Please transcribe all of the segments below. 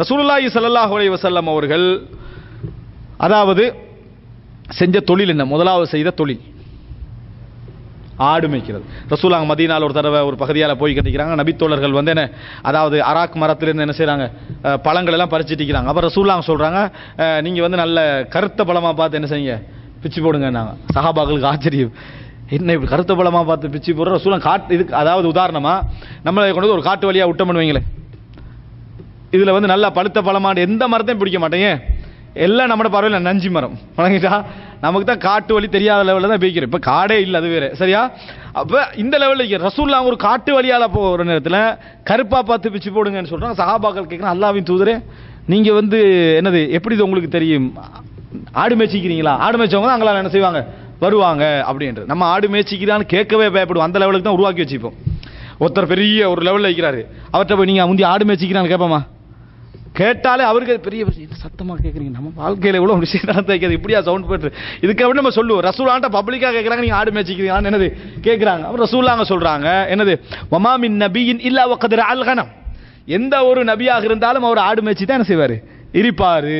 ரசூலுல்லாஹி சல்லாஹ் அலி வசல்லம் அவர்கள் அதாவது செஞ்ச தொழில் என்ன? முதலாவது செய்த தொழில். ஆடு மேய்க்கிறது. ரசூலாங்க மதீனால ஒரு தடவை ஒரு பகுதியால் போய் கட்டிக்கிறாங்க நபித்தோழர்கள் வந்து என்ன அதாவது அராக் மரத்துலேருந்து என்ன செய்கிறாங்க பழங்கள் எல்லாம் பறிச்சிட்டிக்கிறாங்க அப்புறம் அப்போ ரசூலாங்க சொல்கிறாங்க நீங்கள் வந்து நல்ல கருத்த பழமாக பார்த்து என்ன செய்யுங்க? பிச்சு போடுங்க நாங்கள் சஹாபாக்களுக்கு ஆச்சரியம். என்ன இப்படி கருத்த பழமாக பார்த்து பிச்சு போடுற? ரசூலாம் காட்டு இதுக்கு அதாவது உதாரணமாக நம்மளை கொண்டு வந்து ஒரு காட்டு வழியாக விட்டம் பண்ணுவீங்களே இதில் வந்து நல்லா பழுத்த பழமான எந்த மரத்தையும் பிடிக்க மாட்டேங்க எல்லாம் நம்ம பறவை இல்லை நஞ்சு மரம். வணங்கிட்டா? நமக்கு தான் காட்டு வழி தெரியாத லெவலில் தான் பிடிக்கிறோம் இப்போ காடே இல்லை அது வேறு. சரியா? அப்போ இந்த லெவலில் ரசூல்லா ஒரு காட்டு வழியால் போகிற நேரத்தில் கருப்பாக பார்த்து பிச்சு போடுங்கன்னு சொல்கிறாங்க சஹாபாக்கள் கேட்குறேன் அல்லாவின் தூதரே நீங்கள் வந்து என்னது எப்படி இது உங்களுக்கு தெரியும்? ஆடு மேய்ச்சிக்கிறீங்களா? ஆடு மேய்ச்சவங்க தான் அங்கெல்லாம் என்ன செய்வாங்க? வருவாங்க அப்படின்றது நம்ம ஆடு மேய்ச்சிக்கிறான்னு கேட்கவே பயப்படுவோம். அந்த லெவலுக்கு தான் உருவாக்கி வச்சுப்போம். ஒருத்தர் பெரிய ஒரு லெவலில் வைக்கிறாரு அவர்கிட்ட போய் நீங்கள் முந்தி ஆடு மேய்ச்சிக்கிறான்னு கேட்போமா? கேட்டாலே அவருக்கு அது பெரிய விஷயம். சத்தமாக கேட்குறீங்க நம்ம வாழ்க்கையில் எவ்வளோ விஷயம் நடந்து வைக்கிறது இப்படியா சவுண்ட் போட்டு இதுக்கு அப்படி நம்ம சொல்லுவோம்? ரசூலான்ட்ட பப்ளிக்காக கேட்குறாங்க நீங்கள் ஆடு மேய்ச்சிக்கிறீங்களான்னு என்னது? கேட்குறாங்க அப்புறம் ரசூலாங்க சொல்கிறாங்க என்னது? மமாமின் நபியின் இல்லா ஒக்கதிர அல்கனம். எந்த ஒரு நபியாக இருந்தாலும் அவர் ஆடு மேய்ச்சி தான் என்ன செய்வார்? இருப்பார்.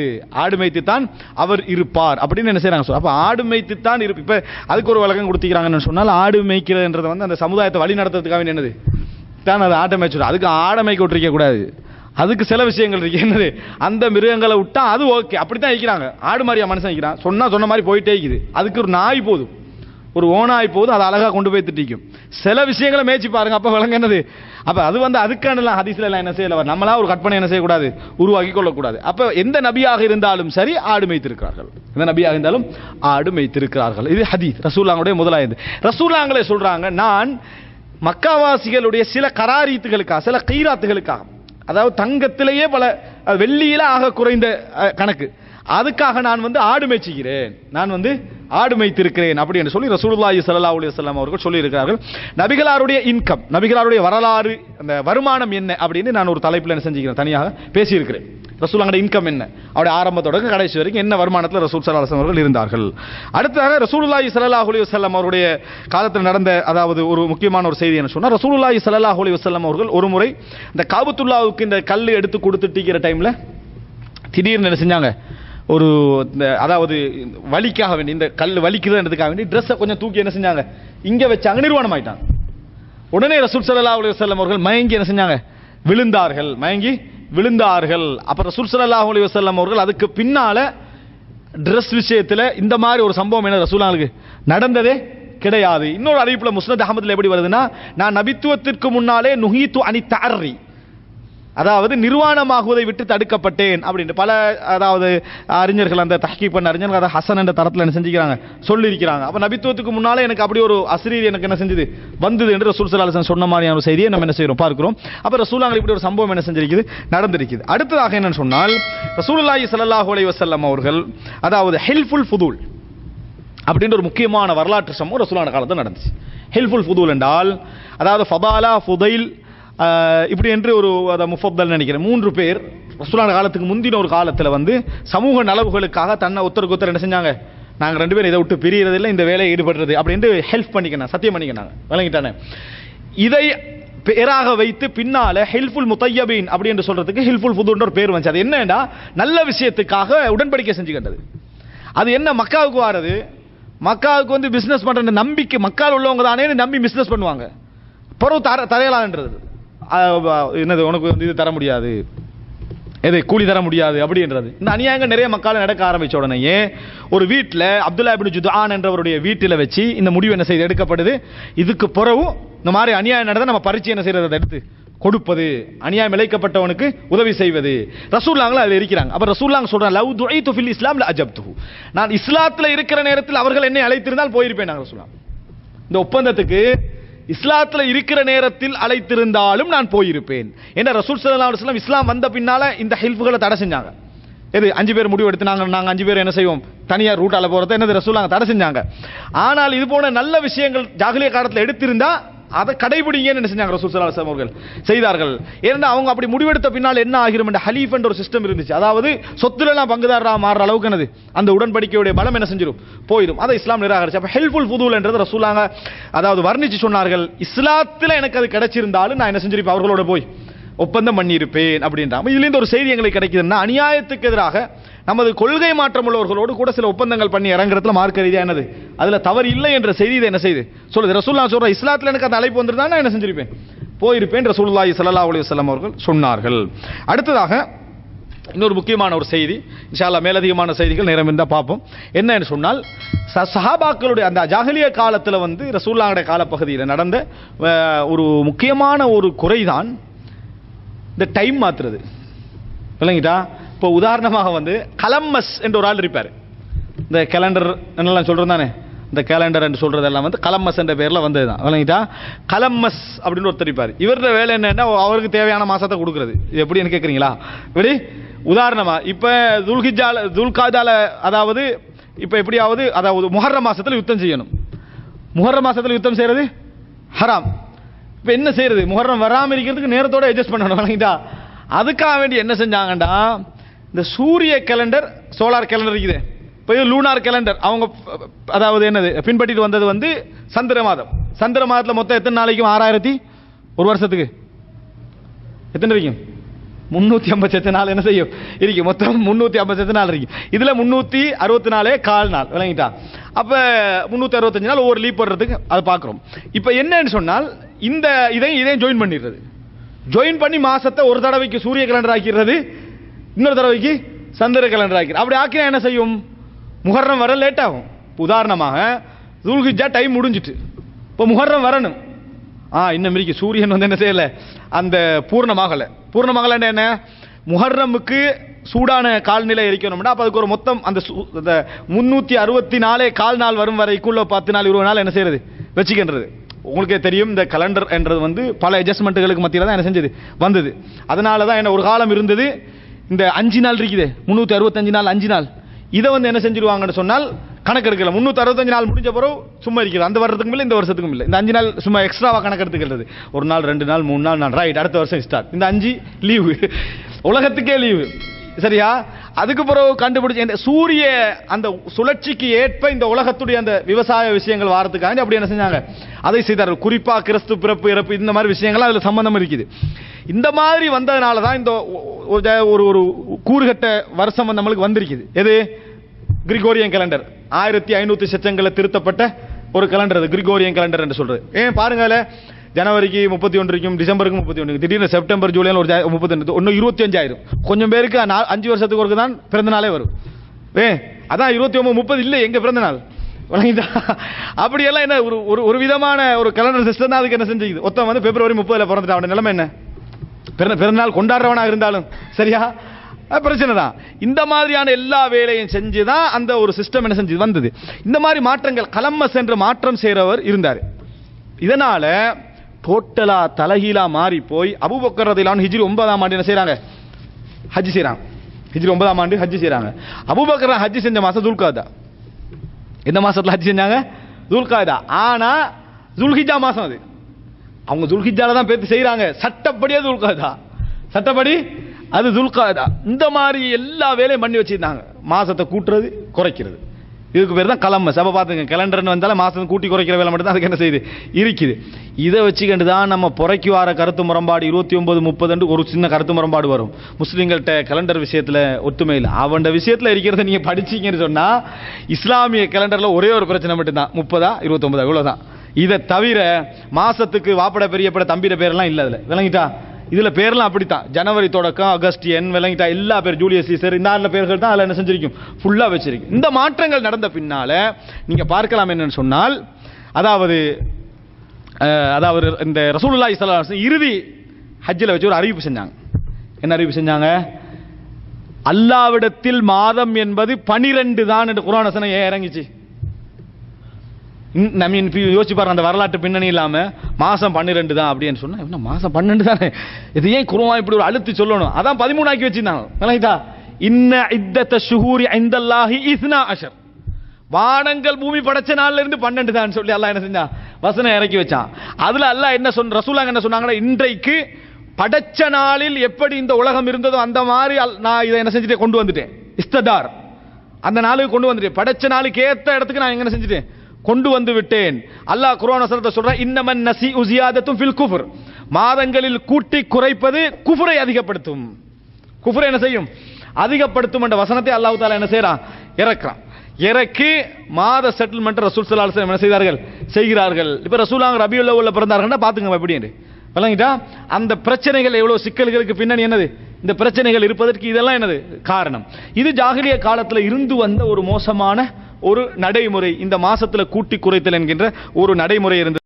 ஆடு மேய்த்து தான் அவர் இருப்பார். அப்படின்னு என்ன செய்கிறாங்க சொல்ல அப்போ ஆடு மேய்த்து தான் இருப்பு இப்போ அதுக்கு ஒரு வழக்கம் கொடுத்துக்கிறாங்கன்னு சொன்னால் ஆடு மேய்க்கிறதுன்றது வந்து அந்த சமுதாயத்தை வழி நடத்துறதுக்காக என்னது? தான் அது ஆட்டை மேய்ச்சிடும் அதுக்கு ஆடை மேய்க்க விட்டுருக்க கூடாது. அதுக்கு சில விஷயங்கள் இருக்குது என்னது? அந்த மிருகங்களை விட்டா அது ஓகே அப்படி தான் வைக்கிறாங்க ஆடு மாதிரியா மனுஷன் வைக்கிறான் சொன்னால் சொன்ன மாதிரி போயிட்டே இருக்குது. அதுக்கு ஒரு நாய் போதும். ஒரு ஓனாய் போதும். அதை அழகாக கொண்டு போய் திட்டிக்கும். சில விஷயங்களை மேய்ச்சி பாருங்க. அப்போ விளங்க என்னது? அப்போ அது வந்து அதுக்கானலாம் ஹதிசிலலாம் என்ன செய்யல? நம்மளா ஒரு கற்பனை என்ன செய்யக்கூடாது? உருவாக்கி கொள்ளக்கூடாது. அப்போ எந்த நபியாக இருந்தாலும் சரி ஆடு மேய்த்திருக்கிறார்கள். எந்த நபியாக இருந்தாலும் ஆடு மேய்த்திருக்கிறார்கள். இது ஹதீஸ். ரசூல்லாங்களுடைய முதலாயது ரசூல்லாங்களே சொல்கிறாங்க நான் மக்காவாசிகளுடைய சில கராரீத்துகளுக்காக சில கீராத்துகளுக்காக அதாவது தங்கத்திலேயே பல வெள்ளியில ஆக குறைந்த கணக்கு. அதுக்காக நான் வந்து ஆடு மேய்ச்சிக்கிறேன் நான் வந்து ஆடு மேய்த்திருக்கிறேன் அப்படி என்று சொல்லி ரசூலுல்லாஹி சல்லா அலி வஸல்லம் அவர்கள் சொல்லியிருக்கிறார்கள். நபிகளாருடைய இன்கம் நபிகளாருடைய வரலாறு அந்த வருமானம் என்ன அப்படின்னு நான் ஒரு தலைப்பில் என்ன செஞ்சுக்கிறேன் தனியாக பேசியிருக்கிறேன். ரசூலாங்கட இன்கம் என்ன? அவருடைய ஆரம்பத்தோட கடைசி வரைக்கும் என்ன வருமானத்தில் ரசூல் சல்லா அலுவலம் அவர்கள் இருந்தார்கள். அடுத்ததாக ரசூலுல்லாஹி சல்லாஹ் அலி வசல்லம் அவருடைய காலத்தில் நடந்த அதாவது ஒரு முக்கியமான ஒரு செய்தி என்ன சொன்னால் ரசூலுல்லாஹி சல்லாஹ் அலி வசல்லம் அவர்கள் ஒரு முறை இந்த காபத்துல்லாவுக்கு இந்த கல் எடுத்து கொடுத்துட்டிக்கிற டைமில் திடீர்னு என்ன செஞ்சாங்க? ஒரு இந்த அதாவது வலிக்காக வேண்டி இந்த கல் வலிக்குதுன்றதுக்காக வேண்டி ட்ரெஸ்ஸை கொஞ்சம் தூக்கி என்ன செஞ்சாங்க? இங்கே வச்சாங்க நிர்வாணம் ஆயிட்டாங்க உடனே ரசூல் ஸல்லல்லாஹு அலி வஸல்லம் அவர்கள் மயங்கி என்ன செஞ்சாங்க? விழுந்தார்கள். மயங்கி விழுந்தார்கள். அப்புறம் ரசூல் ஸல்லல்லாஹு அலைஹி அவர்கள் அதுக்கு பின்னால் ட்ரெஸ் விஷயத்தில் இந்த மாதிரி ஒரு சம்பவம் என்ன ரசூலாளுக்கு நடந்ததே கிடையாது. இன்னொரு அறிவிப்பில் முஸ்னத் அகமதில் எப்படி வருதுன்னா நான் நபித்துவத்திற்கு முன்னாலே நுஹீத்து அணி தாரி அதாவது நிர்வாணமாகுவதை விட்டு தடுக்கப்பட்டேன் அப்படின்னு. பல அதாவது அறிஞர்கள் அந்த தஹ்கீ பண்ண அறிஞர்கள் அதை ஹசன் என்ற தரத்தில் என்ன செஞ்சுக்கிறாங்க? சொல்லியிருக்கிறாங்க. அப்போ நபித்துவத்துக்கு முன்னாலே எனக்கு அப்படி ஒரு அசிரீர் எனக்கு என்ன செஞ்சது? வந்தது என்று ரசூல் சலாஹன் சொன்ன மாதிரியான ஒரு செய்தியை நம்ம என்ன செய்கிறோம்? பார்க்கிறோம். அப்போ ரசூலாங்க இப்படி ஒரு சம்பவம் என்ன செஞ்சிருக்குது? நடந்திருக்குது. அடுத்ததாக என்னன்னு சொன்னால் ரசூலுல்லாஹி ஸல்லல்லாஹு அலி வசல்லம் அவர்கள் அதாவது ஹெல்ப்ஃபுல் ஃபுதூல் அப்படின்ற ஒரு முக்கியமான வரலாற்று சம்பவம் ரசூலான காலத்தில் நடந்துச்சு. ஹெல்ப்ஃபுல் ஃபுதூல் என்றால் அதாவது ஃபபாலா ஃபுதைல் இப்படி என்று ஒரு அதை முஃபப்தல் நினைக்கிறேன். மூன்று பேர் ரசூலான காலத்துக்கு முந்தின ஒரு காலத்தில் வந்து சமூக நலவுகளுக்காக தன்னை ஒருத்தருக்கு ஒருத்தர் என்ன செஞ்சாங்க? நாங்கள் ரெண்டு பேரும் இதை விட்டு பிரியறதில்லை இந்த வேலையை ஈடுபடுறது. அப்படின்ட்டு ஹெல்ப் பண்ணிக்கணும் சத்தியம் பண்ணிக்கினாங்க விளங்கிட்டானே இதை பேராக வைத்து பின்னால ஹெல்ஃபுல் முத்தையபின் அப்படி என்று சொல்றதுக்கு ஹெல்ஃபுல் புதுன்ற ஒரு பேர் வந்துச்சு. அது என்னன்னா நல்ல விஷயத்துக்காக உடன்படிக்கை செஞ்சுக்கிட்டது. அது என்ன மக்காவுக்கு வாரது? மக்காவுக்கு வந்து பிஸ்னஸ் பண்ணுற நம்பிக்கை மக்கால் உள்ளவங்க தானே நம்பி பிஸ்னஸ் பண்ணுவாங்க. பிறகு தர தரையலான்றது. என்னது உனக்கு வந்து இது தர முடியாது. எது கூலி தர முடியாது அப்படின்றது இந்த அநியாயங்கள் நிறைய மக்கள் நடக்க ஆரம்பித்த உடனேயே ஒரு வீட்டில் அப்துல்லா இப்னு ஜுதான் என்றவருடைய வீட்டில் வச்சு இந்த முடிவு என்ன செய்து எடுக்கப்படுது. இதுக்கு பிறவும் இந்த மாதிரி அநியாயம் நடந்த நம்ம பரிச்சை என்ன செய்கிறத எடுத்து கொடுப்பது. அநியாயம் இழைக்கப்பட்டவனுக்கு உதவி செய்வது. ரசூல்லாங்களும் அதில் இருக்கிறாங்க. அப்ப ரசூல்லாங்க சொல்கிறான் லவ் துரை ஃபில் இஸ்லாம் அஜப்து நான் இஸ்லாத்தில் இருக்கிற நேரத்தில் அவர்கள் என்னை அழைத்திருந்தால் போயிருப்பேன் நாங்கள் ரசூலாம் இந்த ஒப்பந்தத்துக்கு இஸ்லாத்தில் இருக்கிற நேரத்தில் அழைத்திருந்தாலும் நான் போயிருப்பேன். ஏன்னா ரசூல் சல்லா அலுவலம் இஸ்லாம் வந்த பின்னால் இந்த ஹெல்ப்புகளை தடை செஞ்சாங்க. எது அஞ்சு பேர் முடிவு எடுத்து நாங்கள் நாங்கள் அஞ்சு பேர் என்ன செய்வோம்? தனியார் ரூட்டால் போகிறத என்னது ரசூலாங்க தடை செஞ்சாங்க. ஆனால் இது போன நல்ல விஷயங்கள் ஜாகலிய காலத்தில் எடுத்திருந்தால் அதை கடைபிடிங்கன்னு என்ன செஞ்சாங்க ரசூல் ஸல்லல்லாஹு அவர்கள். செய்தார்கள். ஏன்னா அவங்க அப்படி முடிவெடுத்த பின்னால் என்ன ஆகிரும் என்ற ஹலீஃப் என்ற ஒரு சிஸ்டம் இருந்துச்சு. அதாவது சொத்துலலாம் பங்குதாரராக மாறுற அளவுக்கு என்னது? அந்த உடன்படிக்கையுடைய பலம் என்ன செஞ்சிடும் போயிடும். அதை இஸ்லாம் நிராகரிச்சு. அப்போ ஹெல்ப்ஃபுல் ஃபுதூல் என்றது ரசூலாங்க அதாவது வர்ணிச்சு சொன்னார்கள். இஸ்லாத்தில் எனக்கு அது கிடைச்சிருந்தாலும் நான் என்ன செஞ்சிருப்பேன்? அவர்களோட போய். ஒப்பந்தம் பண்ணியிருப்பேன் அப்படின்றாங்க இதுலேருந்து ஒரு செய்தி எங்களுக்கு கிடைக்குதுன்னா அநியாயத்துக்கு எதிராக நமது கொள்கை மாற்றம் உள்ளவர்களோடு கூட சில ஒப்பந்தங்கள் பண்ணி இறங்குறதுல மார்க்க ரீதியாக என்னது? அதில் தவறு இல்லை என்ற செய்தி இதை என்ன செய்யுது சொல்லுது ரசூல்லா சொல்ற இஸ்லாத்தில் எனக்கு அந்த அழைப்பு வந்திருந்தா நான் என்ன செஞ்சிருப்பேன்? போயிருப்பேன் ரசூலுல்லாஹி சல்லா அலி வல்லம் அவர்கள் சொன்னார்கள். அடுத்ததாக இன்னொரு முக்கியமான ஒரு செய்தி இன்ஷால்லா மேலதிகமான செய்திகள் நேரம் இருந்தால் பார்ப்போம். என்னன்னு சொன்னால் ச- சஹாபாக்களுடைய அந்த ஜாஹலிய காலத்தில் வந்து ரசூல்லாவுடைய காலப்பகுதியில் நடந்த ஒரு முக்கியமான ஒரு குறைதான் இந்த டைம் மாத்துறது. இல்லைங்கிட்டா இப்போ உதாரணமாக வந்து கலம்மஸ் என்ற ஒரு ஆள் இருப்பார். இந்த கேலண்டர் என்னெல்லாம் சொல்கிறோம் தானே இந்த கேலண்டர் என்று சொல்கிறதெல்லாம் வந்து கலம்மஸ் என்ற பேரில் வந்தது தான் விளங்கிட்டா? கலம்மஸ் அப்படின்னு ஒருத்தர் இருப்பார். இவரோட வேலை என்னென்னா அவருக்கு தேவையான மாதத்தை கொடுக்குறது. இது எப்படின்னு கேட்குறீங்களா இப்படி உதாரணமாக இப்போ துல்கிஜால துல்காஜால அதாவது இப்போ எப்படியாவது அதாவது முஹர்ரம் மாதத்தில் யுத்தம் செய்யணும். முஹர்ரம் மாதத்தில் யுத்தம் செய்கிறது ஹராம். இப்போ என்ன செய்கிறது முகரம் வராமல் இருக்கிறதுக்கு நேரத்தோட அட்ஜஸ்ட் பண்ணணும். வழங்கிட்டா அதுக்காக வேண்டி என்ன செஞ்சாங்கண்டா? இந்த சூரிய கேலண்டர் சோலார் கேலண்டர் இருக்குது. இப்போ இது லூனார் கேலண்டர் அவங்க அதாவது என்னது? பின்பற்றிட்டு வந்தது வந்து சந்திர மாதம். சந்திர மாதத்தில் மொத்தம் எத்தனை நாளைக்கும்? ஆறாயிரத்தி ஒரு வருஷத்துக்கு. எத்தனை வரைக்கும் முந்நூற்றி ஐம்பத்தெட்டு நாள் என்ன செய்யும்? இருக்கு. மொத்தம் முந்நூற்றி ஐம்பத்தெட்டு நாள் இருக்கு. இதில் முந்நூற்றி அறுபத்தி நாலே கால் நாள். விளங்கிட்டா? அப்போ முந்நூற்றி அறுபத்தஞ்சு நாள் ஒவ்வொரு லீவ் போடுறதுக்கு அதை பார்க்குறோம். இப்போ என்னன்னு சொன்னால் இந்த இதையும் இதையும் ஜாயின் பண்ணிடுறது. ஜாயின் பண்ணி மாதத்தை ஒரு தடவைக்கு சூரிய கலண்டர் ஆக்கிடுறது. இன்னொரு தடவைக்கு சந்திர கலண்டர் ஆக்கிறது அப்படி ஆக்கினா என்ன செய்யும்? முகர்ரம் வர லேட் ஆகும். உதாரணமாக துல்ஹிஜா டைம் முடிஞ்சிட்டு. இப்போ முகர்ரம் வரணும். ஆ இன்னும் சூரியன் வந்து என்ன செய்யலை? அந்த பூர்ணமாகலை. பூர்ணமாகல என்ன? முஹர்ரமுக்கு சூடான கால்நிலை இருக்கணும்னா அப்போ அதுக்கு ஒரு மொத்தம் அந்த சு- அந்த முந்நூற்றி அறுபத்தி நாலே கால் நாள் வரும் வரைக்குள்ள பத்து நாள் இருபது நாள் என்ன செய்யறது? வச்சுக்கின்றது. உங்களுக்கே தெரியும் இந்த கலண்டர் என்றது வந்து பல அட்ஜஸ்ட்மெண்ட்டுகளுக்கு மத்தியில் தான் என்ன செஞ்சது? வந்தது. அதனால தான் என்ன ஒரு காலம் இருந்தது. இந்த அஞ்சு நாள் இருக்குது முந்நூற்றி அறுபத்தஞ்சு நாள் அஞ்சு நாள். இதை வந்து என்ன செஞ்சிருவாங்கன்னு சொன்னால் கணக்கெடுக்கல. முந்நூற்றி அறுபத்தஞ்சு நாள் முடிஞ்ச பிறகு சும்மா இருக்குது. அந்த வருடத்துக்கும் இல்லை இந்த வருஷத்துக்கும் இல்லை. இந்த அஞ்சு நாள் சும்மா எக்ஸ்ட்ராவாக கணக்கெடுத்துக்கிறது. ஒரு நாள் ரெண்டு நாள் மூணு நாள் நான் ரைட் அடுத்த வருஷம் ஸ்டார்ட் இந்த அஞ்சு லீவு உலகத்துக்கே லீவு சரியா? அதுக்கு பிறகு கண்டுபிடிச்ச இந்த சூரிய அந்த சுழற்சிக்கு ஏற்ப இந்த உலகத்துடைய அந்த விவசாய விஷயங்கள் வாரத்துக்காண்டி அப்படி என்ன செஞ்சாங்க? அதை செய்தார்கள். குறிப்பாக கிறிஸ்து பிறப்பு இறப்பு இந்த மாதிரி விஷயங்கள்லாம் அதில் சம்பந்தம் இருக்குது. இந்த மாதிரி வந்ததுனால தான் இந்த ஒ- ஒரு ஒரு ஒரு கூறுகட்ட வருஷம் நம்மளுக்கு வந்திருக்குது. எது? கிரிகோரியன் கேலண்டர் ஆயிரத்தி ஐநூத்தி சச்சங்களை திருத்தப்பட்ட ஒரு கலண்டர் அது கிரிகோரியன் கலண்டர் என்று சொல்றது. ஏன் பாருங்களே ஜனவரிக்கு முப்பத்தி ஒன்றுக்கும் டிசம்பருக்கு முப்பத்தி ஒன்று திடீர்னு செப்டம்பர் ஜூலை ஒரு முப்பத்தி ஒன்று ஒன்று இருபத்தி அஞ்சாயிரம். கொஞ்சம் பேருக்கு அஞ்சு வருஷத்துக்கு ஒருக்கு தான் பிறந்த நாளே வரும். ஏ அதான் இருபத்தி ஒன்பது முப்பது இல்லை எங்க பிறந்த நாள்? அப்படியெல்லாம் என்ன ஒரு ஒரு ஒரு விதமான ஒரு கலண்டர் சிஸ்டம் தான் அதுக்கு என்ன செஞ்சுக்குது? ஒருத்தன் வந்து பிப்ரவரி முப்பதுல பிறந்துட்டான் அவன் நிலைமை என்ன? பிறந்த பிறந்தநாள் கொண்டாடுறவனாக இருந்தாலும் சரியா? பிரச்சனை தான். இந்த மாதிரியான எல்லா வேலையும் செஞ்சு தான் அந்த ஒரு சிஸ்டம் என்ன செஞ்சு வந்தது. இந்த மாதிரி மாற்றங்கள் கலம்மஸ் என்ற மாற்றம் செய்கிறவர் இருந்தார். இதனால டோட்டலா தலகீழா மாறி போய் அபுபக்கரதிலான ஹிஜ்ரி ஒன்பதாம் ஆண்டு என்ன செய்கிறாங்க ஹஜ் செய்கிறாங்க ஹிஜ்ரி ஒன்பதாம் ஆண்டு ஹஜ் செய்றாங்க. அபுபக்கர ஹஜ் செஞ்ச மாசம் துல்காதா. எந்த மாசத்துல ஹஜ் செஞ்சாங்க? துல்காதா. ஆனா துல்ஹிஜா மாசம் அது. அவங்க துல்ஹிஜால தான் பேத்து செய்கிறாங்க சட்டப்படியே துல்காதா. சட்டப்படி அது துல்காதா. இந்த மாதிரி எல்லா வேலையும் பண்ணி வச்சிருந்தாங்க. மாதத்தை கூட்டுறது குறைக்கிறது. இதுக்கு பேர் தான் கலம்மஸ் அப்ப பார்த்துங்க கேலண்டர்னு வந்தாலும் மாதம் கூட்டி குறைக்கிற வேலை மட்டும் தான் அதுக்கு என்ன செய்யுது? இருக்குது. இதை வச்சுக்கிட்டு தான் நம்ம புறக்கி வர கருத்து முரண்பாடு இருபத்தி ஒன்பது முப்பதுண்டு ஒரு சின்ன கருத்து முரண்பாடு வரும். முஸ்லீம்கள்கிட்ட கேலண்டர் விஷயத்தில் ஒத்துமை இல்லை. அவன் விஷயத்தில் இருக்கிறத நீங்கள் படிச்சீங்கன்னு சொன்னால் இஸ்லாமிய கேலண்டர்ல ஒரே ஒரு பிரச்சனை மட்டும்தான். முப்பதா இருபத்தொம்பதா இவ்வளோதான் இதை தவிர மாதத்துக்கு வாப்பட பெரியப்பட தம்பிட பேரெல்லாம் இல்லை அதில். விளங்கிட்டா? இதில் பேர்லாம் அப்படித்தான். ஜனவரி தொடக்கம் அகஸ்டியன் விளங்கிட்டா எல்லா பேர் ஜூலியஸ் சீசர் இந்த ஆறுல பேர்கள் தான் அதில் என்ன செஞ்சிருக்கும்? ஃபுல்லாக வச்சிருக்கு இந்த மாற்றங்கள் நடந்த பின்னால் நீங்கள் பார்க்கலாம் என்னன்னு சொன்னால் அதாவது அதாவது இந்த ரசூலுல்லா ஸல்லல்லாஹு இறுதி ஹஜ்ஜில் வச்சு ஒரு அறிவிப்பு செஞ்சாங்க. என்ன அறிவிப்பு செஞ்சாங்க? அல்லாவிடத்தில் மாதம் என்பது பனிரெண்டு தான் என்று குர்ஆன் ஏன் இறங்கிச்சு? இன்- நம்ம யோசிச்சு பாருங்க அந்த வரலாற்று பின்னணி இல்லாமல் மாதம் பன்னிரெண்டு தான் அப்படின்னு சொன்னால் என்ன மாதம் பன்னெண்டு தானே? இது ஏன் குருவா இப்படி ஒரு அழுத்து சொல்லணும்? அதான் பதிமூணு ஆக்கி வச்சிருந்தாங்க. விளங்கிட்டா? இன்ன இத்தத்த ஷுஹூரி ஐந்தல்லாஹி இஸ்னா அஷர். வானங்கள் பூமி படைச்ச நாள்ல இருந்து பன்னெண்டு தான் சொல்லி அல்லாஹ் என்ன செஞ்சான்? வசனம் இறக்கி வச்சான். அதுல அல்லாஹ் என்ன சொன்ன ரசூலாங்க என்ன சொன்னாங்கன்னா இன்றைக்கு படைச்ச நாளில் எப்படி இந்த உலகம் இருந்ததோ அந்த மாதிரி அல்- நான் இதை என்ன செஞ்சுட்டேன் கொண்டு வந்துட்டேன். இஸ்ததார். அந்த நாளுக்கு கொண்டு வந்துட்டேன். படைச்ச நாளுக்கு ஏற்ற இடத்துக்கு நான் என்ன செஞ்சுட்டேன்? கொண்டு வந்து விட்டேன். அல்லாஹ் குர்ஆன் சொல்ற இன்னமன் நசி உசியாதத்தும் ஃபில் குஃபர். மாதங்களில் கூட்டி குறைப்பது குஃபரை அதிகப்படுத்தும். குஃபரை என்ன செய்யும்? அதிகப்படுத்தும் என்ற வசனத்தை அல்லாஹ் தாலா என்ன செய்யறான் இறக்குறான். இறக்கி மாத செட்டில்மெண்ட் ரசூல் ஸல்லல்லாஹு என்ன செய்தார்கள்? செய்கிறார்கள். இப்போ ரசூலாங்க ரபியுல்ல உள்ள பிறந்தார்கள்னா பார்த்துங்க எப்படி விளங்கிட்டா? அந்த பிரச்சனைகள் எவ்வளோ சிக்கல்களுக்கு பின்னணி என்னது? இந்த பிரச்சனைகள் இருப்பதற்கு இதெல்லாம் என்னது? காரணம். இது ஜாகிரிய காலத்தில் இருந்து வந்த ஒரு மோசமான ஒரு நடைமுறை இந்த மாசத்துல கூட்டி குறைத்தல் என்கின்ற ஒரு நடைமுறை இருந்தது.